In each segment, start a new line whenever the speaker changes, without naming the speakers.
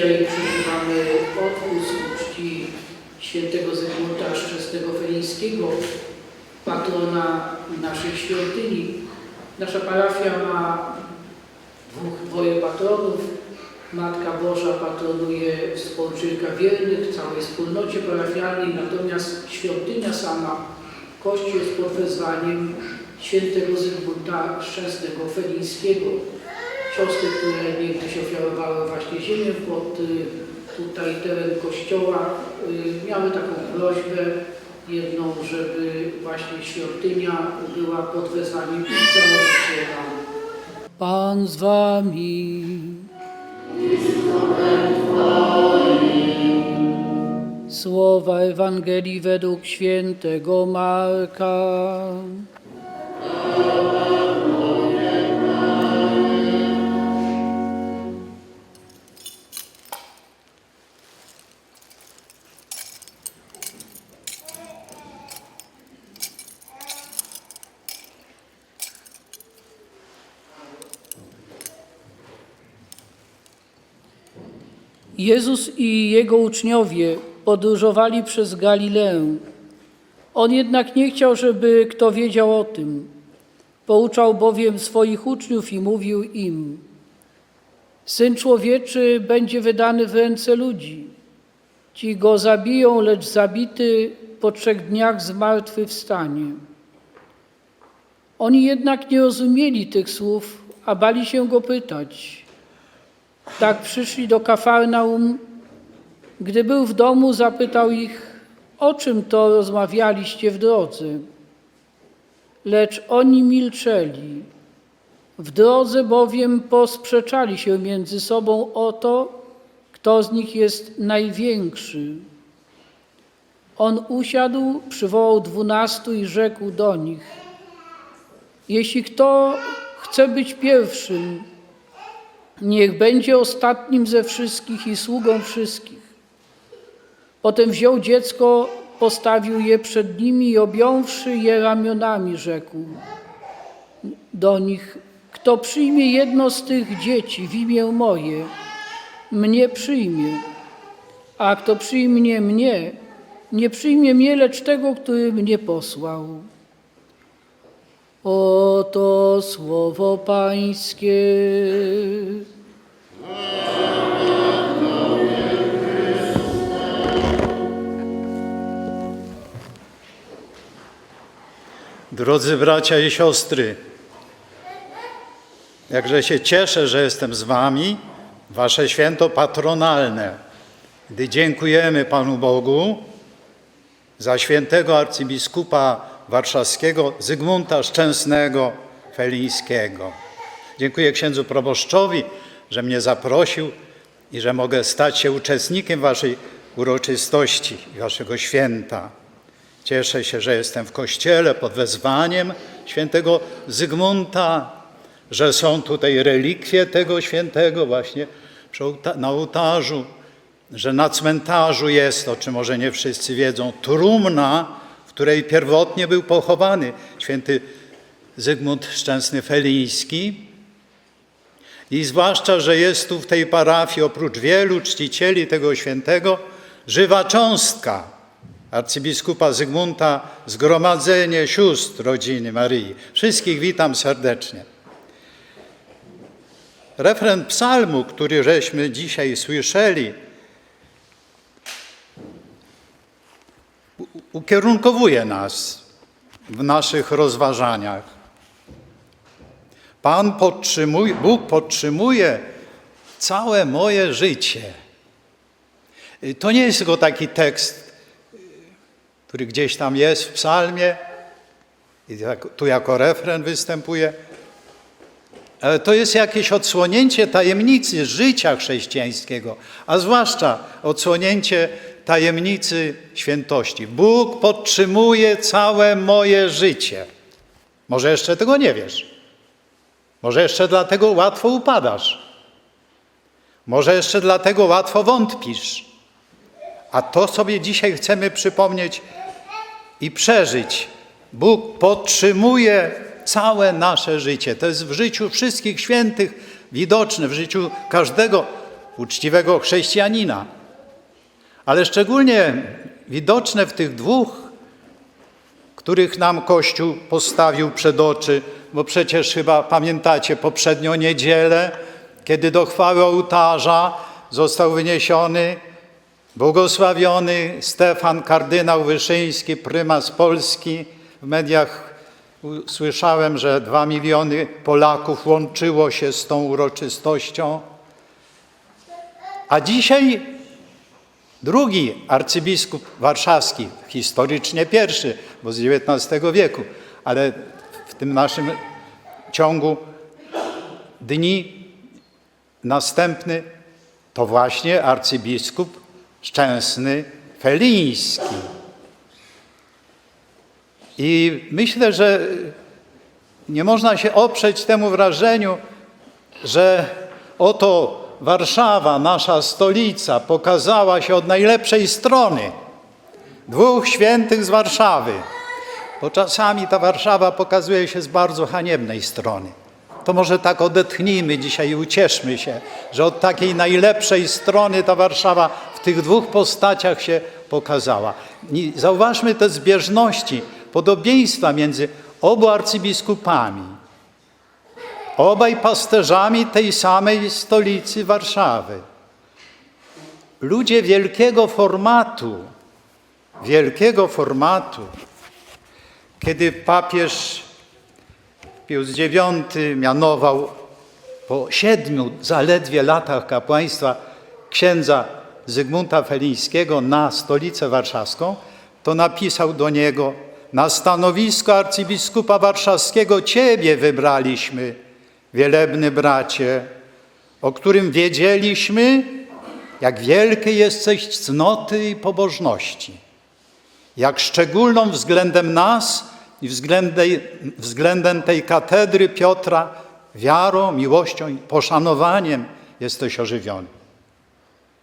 Dzisiaj przeżywamy odpust czci świętego Zygmunta Chrzestnego Felińskiego, patrona naszej świątyni. Nasza parafia ma dwóch, dwoje patronów. Matka Boża patronuje współczynka wiernych, całej wspólnocie parafialnej, natomiast świątynia sama, Kościół jest pod wezwaniem świętego Zygmunta Chrzestnego Felińskiego. Siostry, które niegdyś ofiarowały właśnie ziemię pod y, tutaj teren kościoła, y, miały taką prośbę jedną, żeby właśnie świątynia była pod wezwaniem ich założyciela. Pan z wami. Słowa Ewangelii według świętego Marka. Jezus i jego uczniowie podróżowali przez Galileę. On jednak nie chciał, żeby kto wiedział o tym. Pouczał bowiem swoich uczniów i mówił im: Syn człowieczy będzie wydany w ręce ludzi. Ci go zabiją, lecz zabity po trzech dniach zmartwychwstanie. Oni jednak nie rozumieli tych słów, a bali się go pytać. Tak przyszli do Kafarnaum. Gdy był w domu, zapytał ich, o czym to rozmawialiście w drodze. Lecz oni milczeli. W drodze bowiem posprzeczali się między sobą o to, kto z nich jest największy. On usiadł, przywołał dwunastu i rzekł do nich: Jeśli kto chce być pierwszym, Niech będzie ostatnim ze wszystkich i sługą wszystkich. Potem wziął dziecko, postawił je przed nimi i objąwszy je ramionami, rzekł do nich: Kto przyjmie jedno z tych dzieci w imię moje, mnie przyjmie, a kto przyjmie mnie, nie przyjmie mnie, lecz tego, który mnie posłał. Oto słowo Pańskie.
Drodzy bracia i siostry, jakże się cieszę, że jestem z Wami, Wasze święto patronalne, gdy dziękujemy Panu Bogu za świętego arcybiskupa warszawskiego Zygmunta Szczęsnego Felińskiego. Dziękuję księdzu proboszczowi, że mnie zaprosił i że mogę stać się uczestnikiem Waszej uroczystości i Waszego święta. Cieszę się, że jestem w kościele pod wezwaniem świętego Zygmunta, że są tutaj relikwie tego świętego właśnie na ołtarzu, że na cmentarzu jest, o czym może nie wszyscy wiedzą, trumna, której pierwotnie był pochowany święty Zygmunt Szczęsny Feliński. I zwłaszcza, że jest tu w tej parafii oprócz wielu czcicieli tego świętego żywa cząstka arcybiskupa Zygmunta, zgromadzenie sióstr rodziny Maryi. Wszystkich witam serdecznie. Refren psalmu, który żeśmy dzisiaj słyszeli, ukierunkowuje nas w naszych rozważaniach. Pan podtrzymuje, Bóg podtrzymuje całe moje życie. To nie jest tylko taki tekst, który gdzieś tam jest w psalmie i tak- tu jako refren występuje, ale to jest jakieś odsłonięcie tajemnicy życia chrześcijańskiego, a zwłaszcza odsłonięcie tajemnicy świętości. Bóg podtrzymuje całe moje życie. Może jeszcze tego nie wiesz. Może jeszcze dlatego łatwo upadasz. Może jeszcze dlatego łatwo wątpisz. A to sobie dzisiaj chcemy przypomnieć i przeżyć. Bóg podtrzymuje całe nasze życie. To jest w życiu wszystkich świętych widoczne, w życiu każdego uczciwego chrześcijanina. Ale szczególnie widoczne w tych dwóch, których nam Kościół postawił przed oczy, bo przecież chyba pamiętacie poprzednią niedzielę, kiedy do chwały ołtarza został wyniesiony błogosławiony Stefan kardynał Wyszyński, prymas Polski. W mediach słyszałem, że dwa miliony Polaków łączyło się z tą uroczystością. A dzisiaj drugi arcybiskup warszawski, historycznie pierwszy, bo z XIX wieku, ale w tym naszym ciągu dni następny to właśnie arcybiskup Szczęsny Feliński. I myślę, że nie można się oprzeć temu wrażeniu, że oto Warszawa, nasza stolica, pokazała się od najlepszej strony. Dwóch świętych z Warszawy. Bo czasami ta Warszawa pokazuje się z bardzo haniebnej strony. To może tak odetchnijmy dzisiaj i ucieszmy się, że od takiej najlepszej strony ta Warszawa w tych dwóch postaciach się pokazała. I zauważmy te zbieżności, podobieństwa między obu arcybiskupami. Obaj pasterzami tej samej stolicy Warszawy. Ludzie wielkiego formatu, wielkiego formatu. Kiedy papież Pius IX mianował po siedmiu zaledwie latach kapłaństwa księdza Zygmunta Felińskiego na stolicę warszawską, to napisał do niego: Na stanowisko arcybiskupa warszawskiego Ciebie wybraliśmy, wielebny bracie, o którym wiedzieliśmy, jak wielkie jesteś cnoty i pobożności, jak szczególną względem nas i względem, względem tej katedry Piotra wiarą, miłością i poszanowaniem jesteś ożywiony.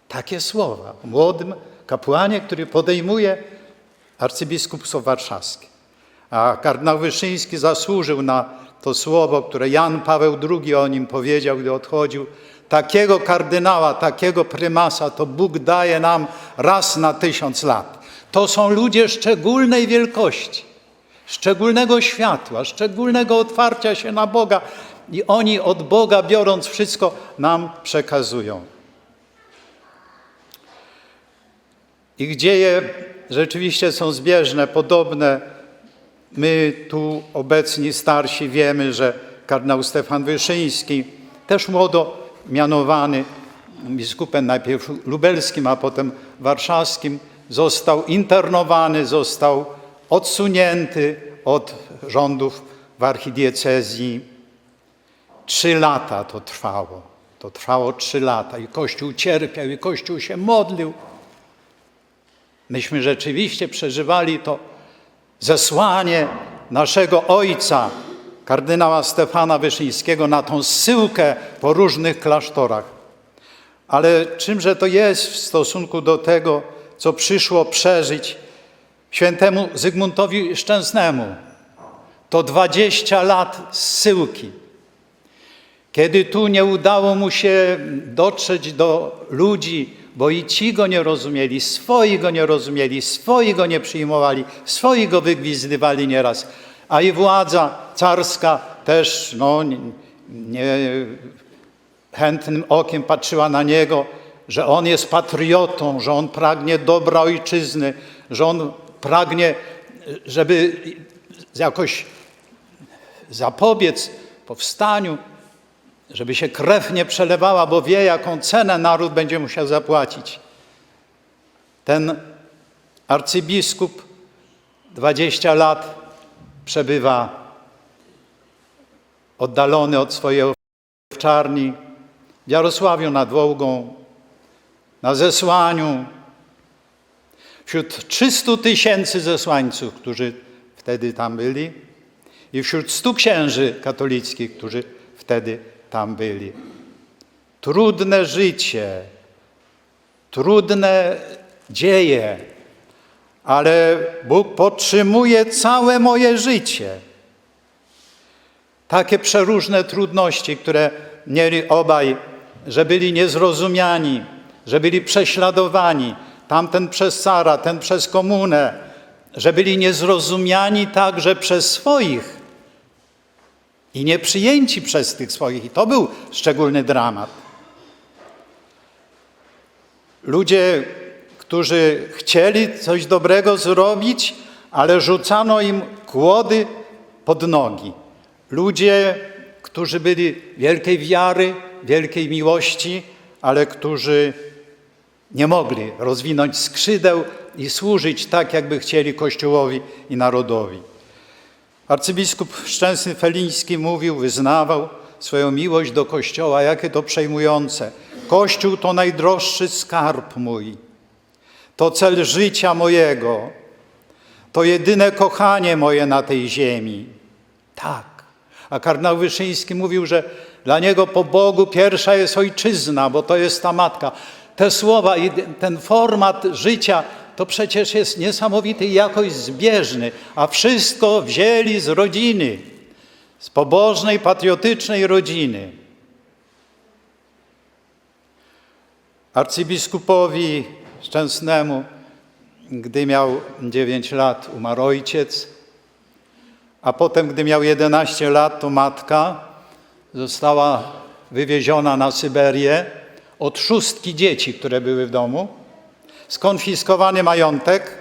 Takie słowa o młodym kapłanie, który podejmuje arcybiskupstwo warszawskie. A kardynał Wyszyński zasłużył na to słowo, które Jan Paweł II o nim powiedział, gdy odchodził. Takiego kardynała, takiego prymasa to Bóg daje nam raz na tysiąc lat. To są ludzie szczególnej wielkości, szczególnego światła, szczególnego otwarcia się na Boga i oni od Boga biorąc wszystko nam przekazują. Ich dzieje rzeczywiście są zbieżne, podobne. My tu obecni starsi wiemy, że kardynał Stefan Wyszyński, też młodo mianowany biskupem najpierw lubelskim, a potem warszawskim, został internowany, został odsunięty od rządów w archidiecezji. Trzy lata to trwało. To trwało trzy lata i Kościół cierpiał, i Kościół się modlił. Myśmy rzeczywiście przeżywali to zesłanie naszego ojca, kardynała Stefana Wyszyńskiego, na tą zsyłkę po różnych klasztorach. Ale czymże to jest w stosunku do tego, co przyszło przeżyć świętemu Zygmuntowi Szczęsnemu? To 20 lat zsyłki. Kiedy tu nie udało mu się dotrzeć do ludzi, bo i ci go nie rozumieli, swoi go nie rozumieli, swoi go nie przyjmowali, swoi go wygwizdywali nieraz, a i władza carska też no, nie, chętnym okiem patrzyła na niego, że on jest patriotą, że on pragnie dobra ojczyzny, że on pragnie, żeby jakoś zapobiec powstaniu, żeby się krew nie przelewała, bo wie, jaką cenę naród będzie musiał zapłacić. Ten arcybiskup 20 lat przebywa oddalony od swojej owczarni w Jarosławiu nad Wołgą, na zesłaniu wśród 300 tysięcy zesłańców, którzy wtedy tam byli, i wśród 100 księży katolickich, którzy wtedy tam byli. Trudne życie, trudne dzieje, ale Bóg podtrzymuje całe moje życie. Takie przeróżne trudności, które mieli obaj, że byli niezrozumiani, że byli prześladowani, tamten przez cara, ten przez komunę, że byli niezrozumiani także przez swoich i nieprzyjęci przez tych swoich. I to był szczególny dramat. Ludzie, którzy chcieli coś dobrego zrobić, ale rzucano im kłody pod nogi. Ludzie, którzy byli wielkiej wiary, wielkiej miłości, ale którzy nie mogli rozwinąć skrzydeł i służyć tak, jakby chcieli Kościołowi i narodowi. Arcybiskup Szczęsny Feliński mówił, wyznawał swoją miłość do Kościoła, jakie to przejmujące. Kościół to najdroższy skarb mój, to cel życia mojego, to jedyne kochanie moje na tej ziemi. Tak. A kardynał Wyszyński mówił, że dla niego po Bogu pierwsza jest ojczyzna, bo to jest ta matka. Te słowa i ten format życia to przecież jest niesamowity jakoś zbieżny, a wszystko wzięli z rodziny, z pobożnej, patriotycznej rodziny. Arcybiskupowi Szczęsnemu, gdy miał 9 lat, umarł ojciec, a potem, gdy miał 11 lat, to matka została wywieziona na Syberię od szóstki dzieci, które były w domu, skonfiskowany majątek,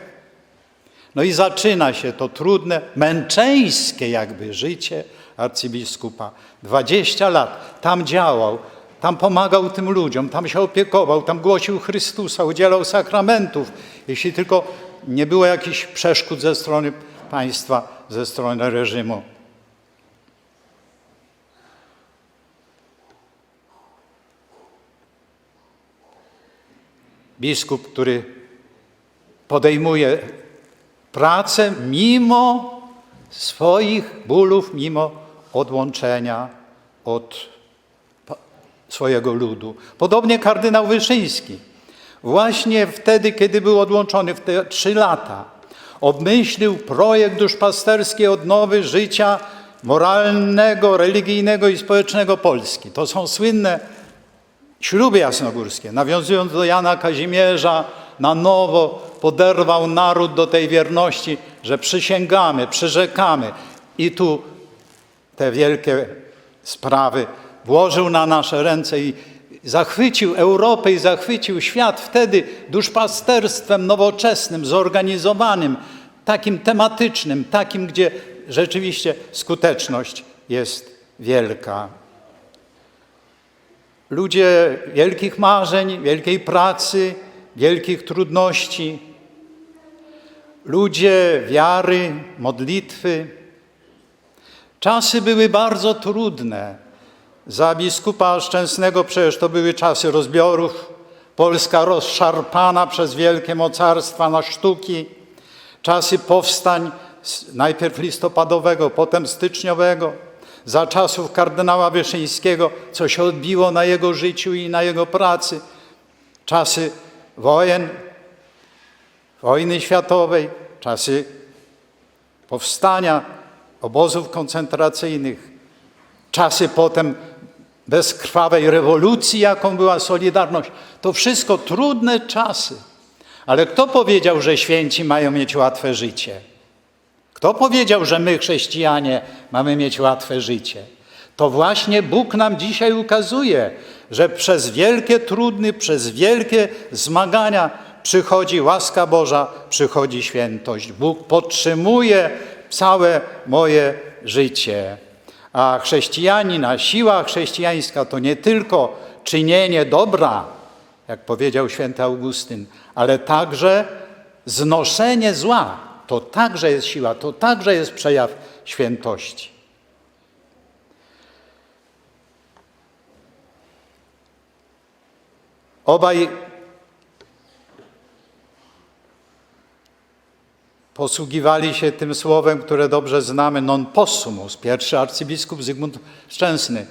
no i zaczyna się to trudne, męczeńskie jakby życie arcybiskupa. 20 lat tam działał, tam pomagał tym ludziom, tam się opiekował, tam głosił Chrystusa, udzielał sakramentów, jeśli tylko nie było jakichś przeszkód ze strony państwa, ze strony reżimu. Biskup, który podejmuje pracę mimo swoich bólów, mimo odłączenia od swojego ludu. Podobnie kardynał Wyszyński. Właśnie wtedy, kiedy był odłączony, w te trzy lata, obmyślił projekt duszpasterskiej odnowy życia moralnego, religijnego i społecznego Polski. To są słynne śluby jasnogórskie. Nawiązując do Jana Kazimierza, na nowo poderwał naród do tej wierności, że przysięgamy, przyrzekamy. I tu te wielkie sprawy włożył na nasze ręce i zachwycił Europę i zachwycił świat wtedy duszpasterstwem nowoczesnym, zorganizowanym, takim tematycznym, takim, gdzie rzeczywiście skuteczność jest wielka. Ludzie wielkich marzeń, wielkiej pracy, wielkich trudności, ludzie wiary, modlitwy. Czasy były bardzo trudne. Za biskupa Szczęsnego przecież to były czasy rozbiorów, Polska rozszarpana przez wielkie mocarstwa na sztuki, czasy powstań najpierw listopadowego, potem styczniowego, za czasów kardynała Wyszyńskiego, co się odbiło na jego życiu i na jego pracy, czasy wojen, wojny światowej, czasy powstania obozów koncentracyjnych, czasy potem bezkrwawej rewolucji, jaką była Solidarność. To wszystko trudne czasy. Ale kto powiedział, że święci mają mieć łatwe życie? Kto powiedział, że my, chrześcijanie, mamy mieć łatwe życie? To właśnie Bóg nam dzisiaj ukazuje, że przez wielkie trudny, przez wielkie zmagania przychodzi łaska Boża, przychodzi świętość. Bóg podtrzymuje całe moje życie. A chrześcijanina, siła chrześcijańska to nie tylko czynienie dobra, jak powiedział święty Augustyn, ale także znoszenie zła. To także jest siła, to także jest przejaw świętości. Obaj posługiwali się tym słowem, które dobrze znamy, non possumus. Pierwszy arcybiskup Zygmunt Szczęsny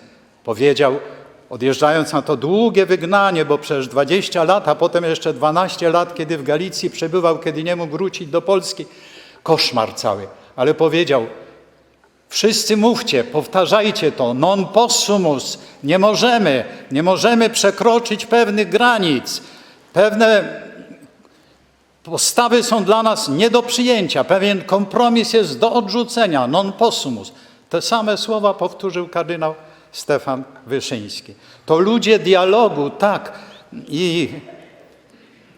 powiedział, odjeżdżając na to długie wygnanie, bo przecież 20 lat, a potem jeszcze 12 lat, kiedy w Galicji przebywał, kiedy nie mógł wrócić do Polski, koszmar cały. Ale powiedział, Wszyscy mówcie, powtarzajcie to, non possumus, nie możemy, nie możemy przekroczyć pewnych granic. Pewne postawy są dla nas nie do przyjęcia, pewien kompromis jest do odrzucenia, non possumus. Te same słowa powtórzył kardynał Stefan Wyszyński. To ludzie dialogu, tak, i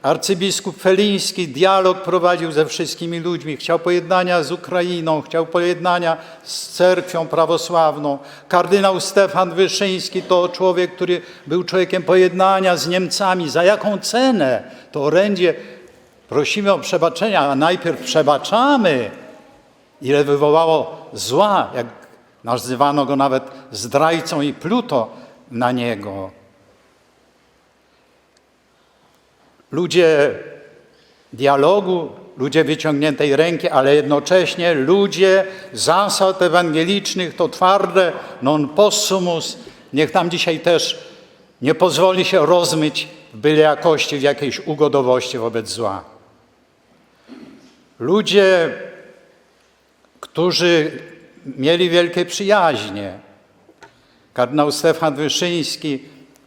Arcybiskup Feliński dialog prowadził ze wszystkimi ludźmi, chciał pojednania z Ukrainą, chciał pojednania z cerkwią prawosławną. Kardynał Stefan Wyszyński to człowiek, który był człowiekiem pojednania z Niemcami. Za jaką cenę? To orędzie prosimy o przebaczenia, a najpierw przebaczamy. Ile wywołało zła, jak nazywano go nawet zdrajcą i pluto na niego. ludzie dialogu, ludzie wyciągniętej ręki, ale jednocześnie ludzie zasad ewangelicznych, to twarde non possumus. Niech tam dzisiaj też nie pozwoli się rozmyć w byle jakości, w jakiejś ugodowości wobec zła. Ludzie, którzy mieli wielkie przyjaźnie. Kardynał Stefan Wyszyński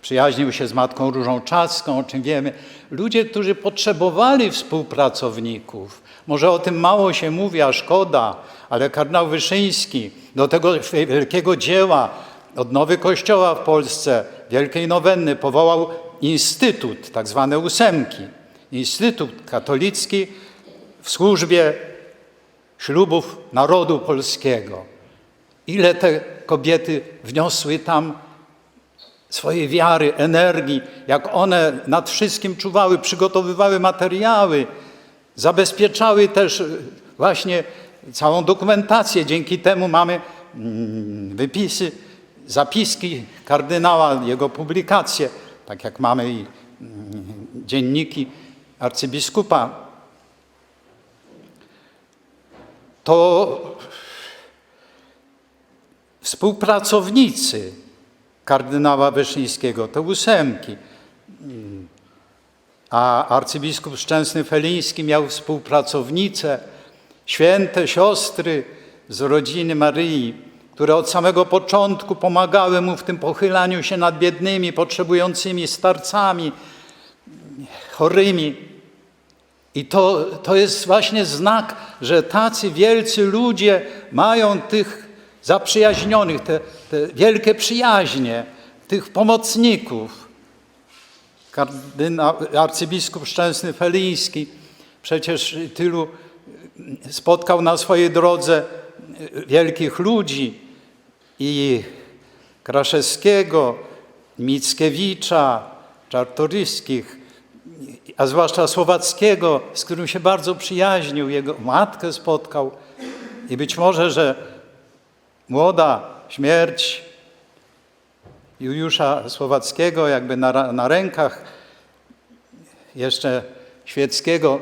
przyjaźnił się z Matką Różą Czaską, o czym wiemy. Ludzie, którzy potrzebowali współpracowników. Może o tym mało się mówi, a szkoda, ale kardynał Wyszyński do tego wielkiego dzieła odnowy Kościoła w Polsce, wielkiej nowenny, powołał instytut, tak zwane ósemki. Instytut katolicki w służbie ślubów narodu polskiego. Ile te kobiety wniosły tam swojej wiary, energii, jak one nad wszystkim czuwały, przygotowywały materiały, zabezpieczały też y, właśnie całą dokumentację. Dzięki temu mamy mm, wypisy, zapiski kardynała, jego publikacje, tak jak mamy i mm, dzienniki arcybiskupa. To współpracownicy kardynała Wyszyńskiego, te ósemki. A arcybiskup Szczęsny Feliński miał współpracownice, święte siostry z rodziny Maryi, które od samego początku pomagały mu w tym pochylaniu się nad biednymi, potrzebującymi starcami, chorymi. I to, to jest właśnie znak, że tacy wielcy ludzie mają tych zaprzyjaźnionych, te, te wielkie przyjaźnie, tych pomocników. Kardynał, arcybiskup Szczęsny Feliński przecież tylu spotkał na swojej drodze wielkich ludzi i Kraszewskiego, Mickiewicza, Czartoryskich, a zwłaszcza Słowackiego, z którym się bardzo przyjaźnił, jego matkę spotkał i być może, że młoda śmierć Juliusza Słowackiego, jakby na, na rękach jeszcze świeckiego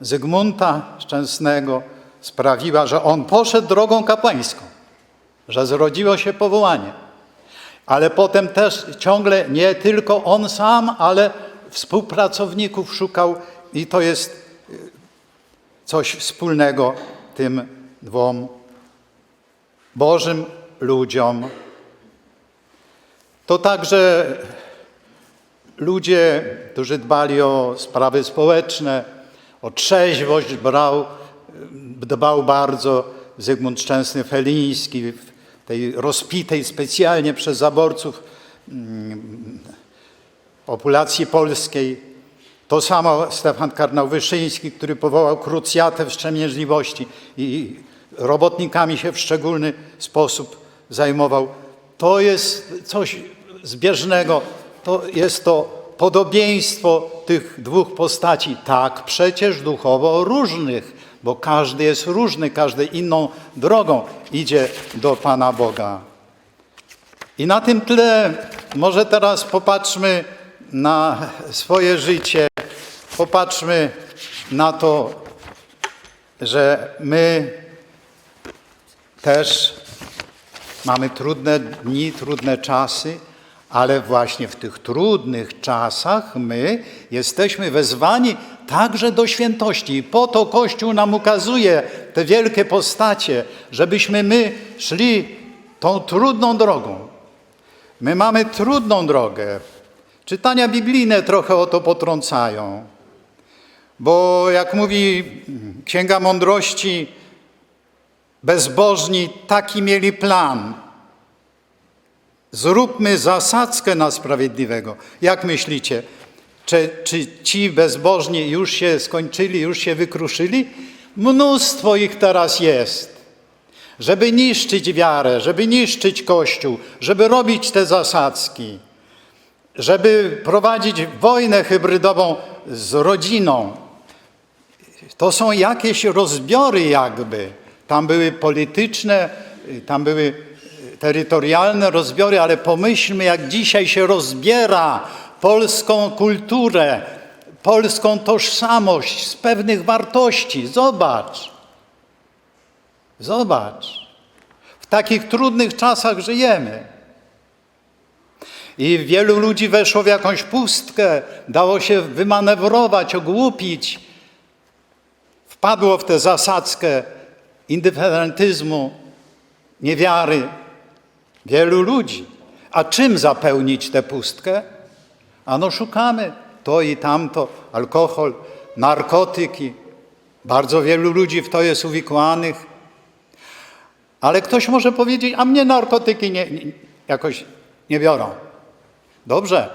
Zygmunta Szczęsnego sprawiła, że on poszedł drogą kapłańską, że zrodziło się powołanie. Ale potem też ciągle nie tylko on sam, ale współpracowników szukał i to jest coś wspólnego tym dwom Bożym ludziom. To także ludzie, którzy dbali o sprawy społeczne, o trzeźwość brał, dbał bardzo Zygmunt Szczęsny Feliński w tej rozpitej specjalnie przez zaborców mm, populacji polskiej. To samo Stefan Karnał Wyszyński, który powołał krucjatę wstrzemięźliwości i robotnikami się w szczególny sposób zajmował. To jest coś zbieżnego, to jest to podobieństwo tych dwóch postaci, tak przecież duchowo różnych, bo każdy jest różny, każdy inną drogą idzie do Pana Boga. I na tym tle może teraz popatrzmy na swoje życie, popatrzmy na to, że my też mamy trudne dni, trudne czasy, ale właśnie w tych trudnych czasach my jesteśmy wezwani także do świętości. I po to Kościół nam ukazuje te wielkie postacie, żebyśmy my szli tą trudną drogą. My mamy trudną drogę. Czytania biblijne trochę o to potrącają. Bo jak mówi Księga Mądrości, bezbożni taki mieli plan. Zróbmy zasadzkę na sprawiedliwego. Jak myślicie, czy, czy ci bezbożni już się skończyli, już się wykruszyli? Mnóstwo ich teraz jest. Żeby niszczyć wiarę, żeby niszczyć Kościół, żeby robić te zasadzki, żeby prowadzić wojnę hybrydową z rodziną. To są jakieś rozbiory jakby. Tam były polityczne, y, tam były y, terytorialne rozbiory, ale pomyślmy, jak dzisiaj się rozbiera polską kulturę, polską tożsamość z pewnych wartości. Zobacz. Zobacz. W takich trudnych czasach żyjemy. I wielu ludzi weszło w jakąś pustkę, dało się wymanewrować, ogłupić. Wpadło w tę zasadzkę indyferentyzmu, niewiary. Wielu ludzi. A czym zapełnić tę pustkę? Ano szukamy to i tamto, alkohol, narkotyki. Bardzo wielu ludzi w to jest uwikłanych. Ale ktoś może powiedzieć, a mnie narkotyki nie, nie, jakoś nie biorą. Dobrze,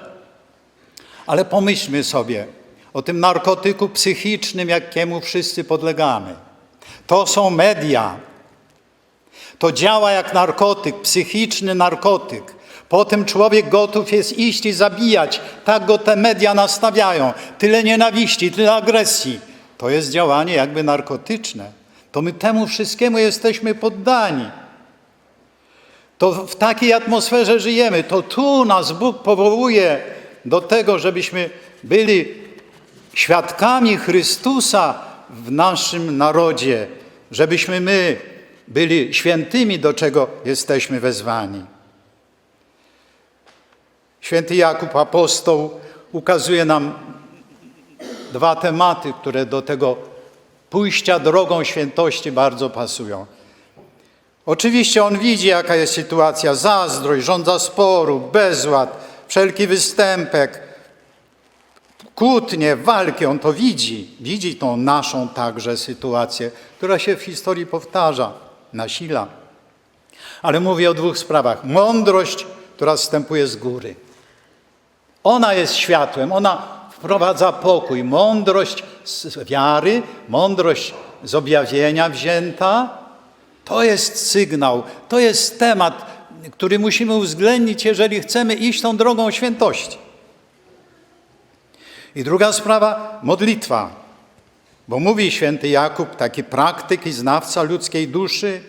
ale pomyślmy sobie o tym narkotyku psychicznym, jakiemu wszyscy podlegamy. To są media. To działa jak narkotyk, psychiczny narkotyk. Potem człowiek gotów jest iść i zabijać. Tak go te media nastawiają. Tyle nienawiści, tyle agresji. To jest działanie jakby narkotyczne. To my temu wszystkiemu jesteśmy poddani. To w takiej atmosferze żyjemy. To tu nas Bóg powołuje do tego, żebyśmy byli świadkami Chrystusa w naszym narodzie, żebyśmy my byli świętymi, do czego jesteśmy wezwani. Święty Jakub apostoł ukazuje nam dwa tematy, które do tego pójścia drogą świętości bardzo pasują. Oczywiście on widzi, jaka jest sytuacja, zazdrość, żądza sporu, bezład, wszelki występek, kłótnie, walki, on to widzi. Widzi tą naszą także sytuację, która się w historii powtarza, nasila. Ale mówię o dwóch sprawach. Mądrość, która wstępuje z góry. Ona jest światłem, ona wprowadza pokój. Mądrość z wiary, mądrość z objawienia wzięta, to jest sygnał, to jest temat, który musimy uwzględnić, jeżeli chcemy iść tą drogą świętości. I druga sprawa, modlitwa. Bo mówi święty Jakub, taki praktyk i znawca ludzkiej duszy,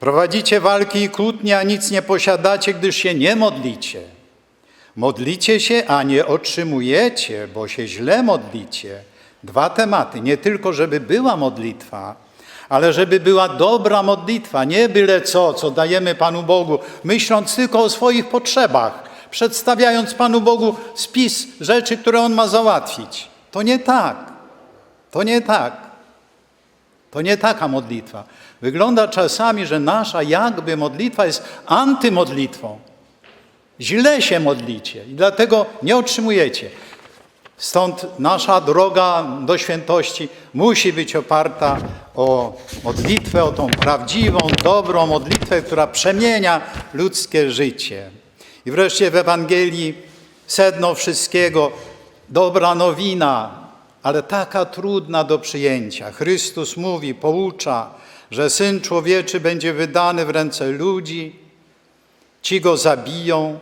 prowadzicie walki i kłótnie, a nic nie posiadacie, gdyż się nie modlicie. Modlicie się, a nie otrzymujecie, bo się źle modlicie. Dwa tematy. Nie tylko, żeby była modlitwa, ale żeby była dobra modlitwa, nie byle co, co dajemy Panu Bogu, myśląc tylko o swoich potrzebach, przedstawiając Panu Bogu spis rzeczy, które On ma załatwić. To nie tak. To nie tak. To nie taka modlitwa. Wygląda czasami, że nasza jakby modlitwa jest antymodlitwą. Źle się modlicie i dlatego nie otrzymujecie. Stąd nasza droga do świętości musi być oparta o modlitwę, o tą prawdziwą, dobrą modlitwę, która przemienia ludzkie życie. I wreszcie w Ewangelii sedno wszystkiego, dobra nowina, ale taka trudna do przyjęcia. Chrystus mówi, poucza, że Syn Człowieczy będzie wydany w ręce ludzi, ci go zabiją,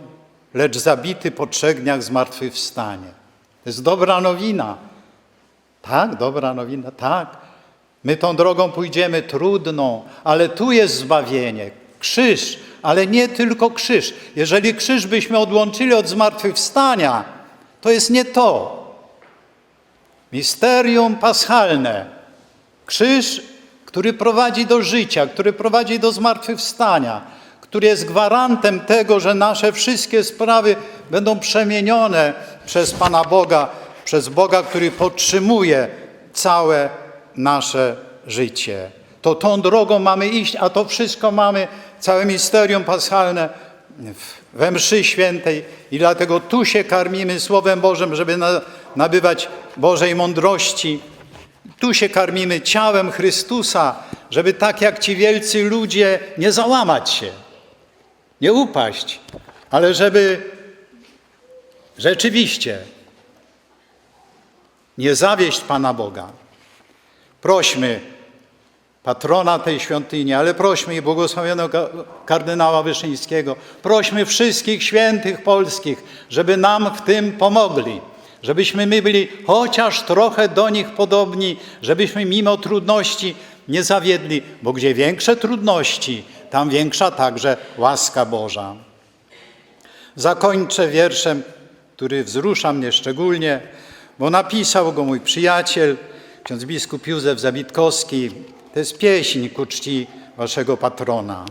lecz zabity po trzech dniach zmartwychwstanie. To jest dobra nowina. Tak, dobra nowina, tak. My tą drogą pójdziemy trudną, ale tu jest zbawienie. Krzyż, ale nie tylko krzyż. Jeżeli krzyż byśmy odłączyli od zmartwychwstania, to jest nie to. Misterium paschalne Krzyż, który prowadzi do życia, który prowadzi do zmartwychwstania, który jest gwarantem tego, że nasze wszystkie sprawy będą przemienione przez Pana Boga, przez Boga, który podtrzymuje całe nasze życie. To tą drogą mamy iść, a to wszystko mamy, całe misterium paschalne we mszy świętej i dlatego tu się karmimy Słowem Bożym, żeby na, nabywać Bożej mądrości. Tu się karmimy ciałem Chrystusa, żeby tak jak ci wielcy ludzie nie załamać się, nie upaść, ale żeby rzeczywiście nie zawieść Pana Boga. Prośmy patrona tej świątyni, ale prośmy i błogosławionego ka- kardynała Wyszyńskiego, prośmy wszystkich świętych polskich, żeby nam w tym pomogli, żebyśmy my byli chociaż trochę do nich podobni, żebyśmy mimo trudności nie zawiedli, bo gdzie większe trudności, tam większa także łaska Boża. Zakończę wierszem, który wzrusza mnie szczególnie, bo napisał go mój przyjaciel, ksiądz biskup Józef Zabitkowski. To jest pieśń ku czci waszego patrona.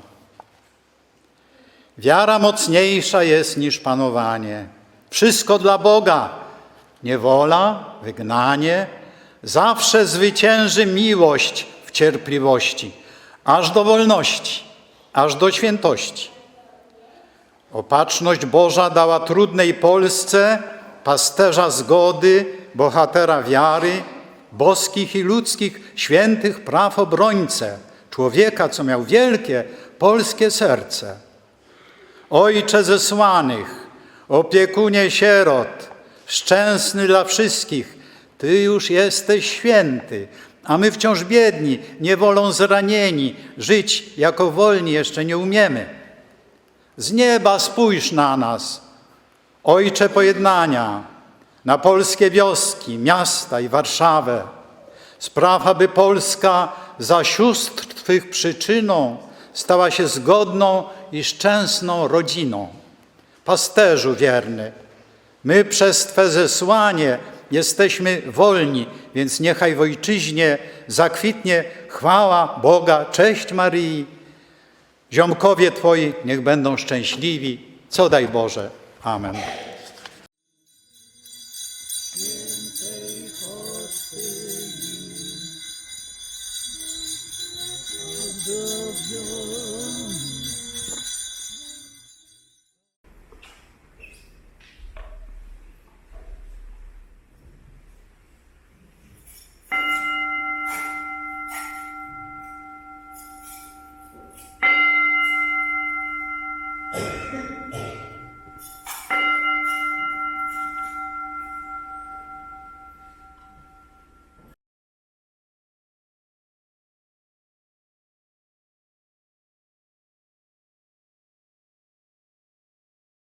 Wiara mocniejsza jest niż panowanie. Wszystko dla Boga. Niewola, wygnanie. Zawsze zwycięży miłość w cierpliwości, aż do wolności, aż do świętości. Opatrzność Boża dała trudnej Polsce pasterza zgody, bohatera wiary, boskich i ludzkich świętych praw obrońcę, człowieka, co miał wielkie polskie serce. Ojcze zesłanych, opiekunie sierot, szczęsny dla wszystkich, Ty już jesteś święty, a my wciąż biedni, niewolą zranieni, żyć jako wolni jeszcze nie umiemy. Z nieba spójrz na nas, Ojcze pojednania, na polskie wioski, miasta i Warszawę. Spraw, aby Polska za sióstr Twych przyczyną stała się zgodną i szczęsną rodziną. Pasterzu wierny, my przez Twe zesłanie jesteśmy wolni, więc niechaj w Ojczyźnie zakwitnie chwała Boga, cześć Maryi, Ziomkowie Twoi niech będą szczęśliwi. Co daj Boże. Amen.